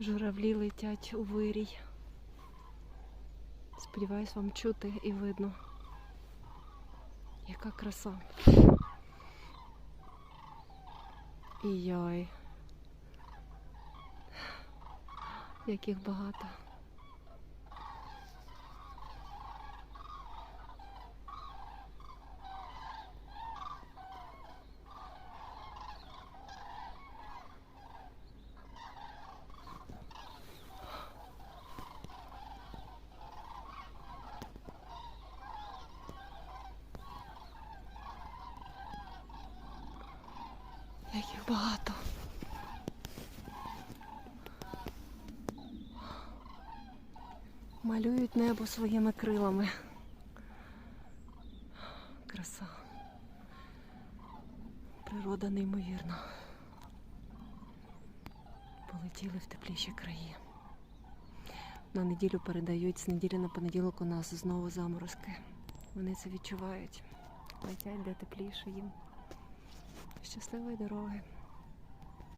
Журавлі летять у вирій. Сподіваюсь, вам чути і видно. Яка краса. І йой. Яких багато. Яких багато. Малюють небо своїми крилами. Краса. Природа неймовірна. Полетіли в тепліші краї. На неділю передають з неділі на понеділок у нас знову заморозки. Вони це відчувають. Летять де тепліше їм. Щасливої дороги.